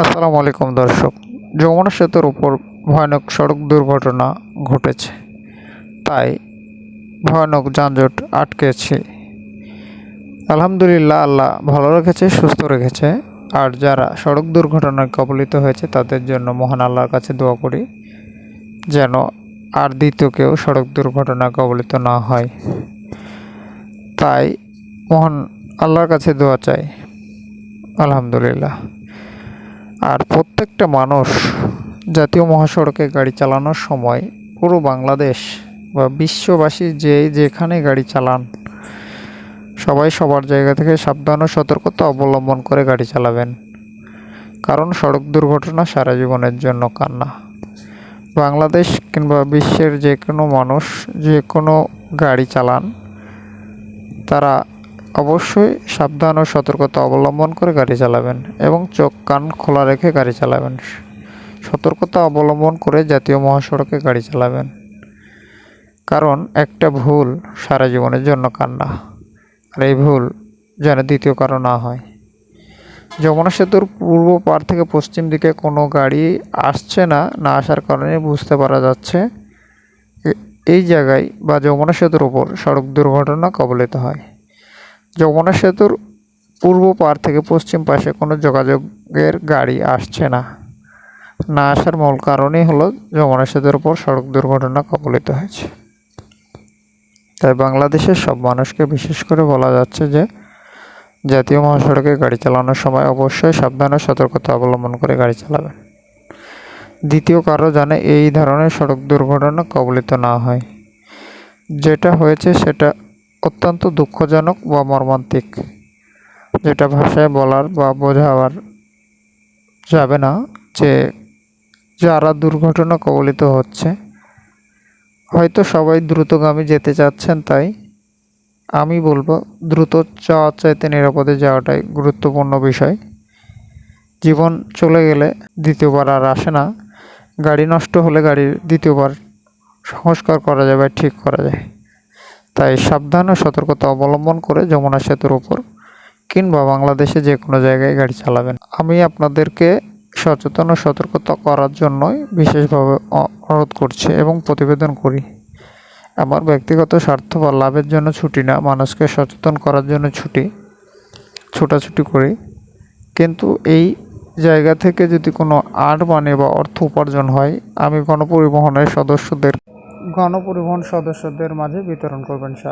আসসালামু আলাইকুম দর্শক। যমুনা সেতুর উপর ভয়ানক সড়ক দুর্ঘটনা ঘটেছে। তাই ভয়ানক যানজট আটকেছে। আলহামদুলিল্লাহ, আল্লাহ ভালো রেখেছে, সুস্থ রেখেছে। আর যারা সড়ক দুর্ঘটনায় কবলিত হয়েছে, তাদের জন্য মহান আল্লাহর কাছে দোয়া করি যেন আর দ্বিতীয় কেউ সড়ক দুর্ঘটনায় কবলিত না হয়। তাই মহান আল্লাহর কাছে দোয়া চাই। আলহামদুলিল্লাহ। আর প্রত্যেকটা মানুষ জাতীয় মহাসড়কে গাড়ি চালানোর সময় পুরো বাংলাদেশ বা বিশ্ববাসী যে যেখানে গাড়ি চালান, সবাই সবার জায়গা থেকে সাবধান ও সতর্কতা অবলম্বন করে গাড়ি চালাবেন। কারণ সড়ক দুর্ঘটনা সারা জীবনের জন্য কান্না। বাংলাদেশ কিংবা বিশ্বের যে কোনো মানুষ যে কোনো গাড়ি চালান, তারা অবশ্যই সাবধান ও সতর্কতা অবলম্বন করে গাড়ি চালাবেন এবং চোখ কান খোলা রেখে গাড়ি চালাবেন। সতর্কতা অবলম্বন করে জাতীয় মহাসড়কে গাড়ি চালাবেন। কারণ একটা ভুল সারা জীবনের জন্য কান্না। আর এই ভুল যেন দ্বিতীয় কারও না হয়। যমুনা সেতুর পূর্ব পার থেকে পশ্চিম দিকে কোনো গাড়ি আসছে না না আসার কারণে বুঝতে পারা যাচ্ছে এই জায়গায় বা যমুনা সেতুর ওপর সড়ক দুর্ঘটনা কবলিত হয়। যমুনা সেতুর পূর্ব পার থেকে পশ্চিম পাশে কোনো যোগাযোগের গাড়ি আসছে না। না আসার মূল কারণই হলো যমুনা সেতুর উপর সড়ক দুর্ঘটনা কবলিত হয়েছে। তাই বাংলাদেশের সব মানুষকে বিশেষ করে বলা যাচ্ছে যে, জাতীয় মহাসড়কে গাড়ি চালানোর সময় অবশ্যই সাবধান ও সতর্কতা অবলম্বন করে গাড়ি চালাবেন। দ্বিতীয় কারও জানে এই ধরনের সড়ক দুর্ঘটনা কবলিত না হয়। যেটা হয়েছে সেটা অত্যন্ত দুঃখজনক বা মর্মান্তিক। যেটা ভাষায় বলার বা বোঝাবার যাবে না যে যারা দুর্ঘটনা কবলিত হচ্ছে, হয়তো সবাই দ্রুতগামী যেতে চাচ্ছেন তাই আমি বলব দ্রুত যাওয়ার চাইতে নিরাপদে যাওয়াটাই গুরুত্বপূর্ণ বিষয়। জীবন চলে গেলে দ্বিতীয়বার আর আসে না। গাড়ি নষ্ট হলে গাড়ির দ্বিতীয়বার সংস্কার করা যায় বা ঠিক করা যায়। তাই সাবধান ও সতর্কতা অবলম্বন করে যমুনা সেতুর উপর কিংবা বাংলাদেশে যে কোনো জায়গায় গাড়ি চালাবেন। আমি আপনাদেরকে সচেতন ও সতর্কতা করার জন্যই বিশেষভাবে অনুরোধ করছি এবং প্রতিবেদন করি। আমার ব্যক্তিগত স্বার্থ বা লাভের জন্য ছুটি না, মানুষকে সচেতন করার জন্য ছুটি, ছোটাছুটি করি। কিন্তু এই জায়গা থেকে যদি কোনো আর্ট মানে বা অর্থ উপার্জন হয়, আমি গণপরিবহনের সদস্যদের গণপরিবহন সদস্যদের মাঝে বিতরণ করবেন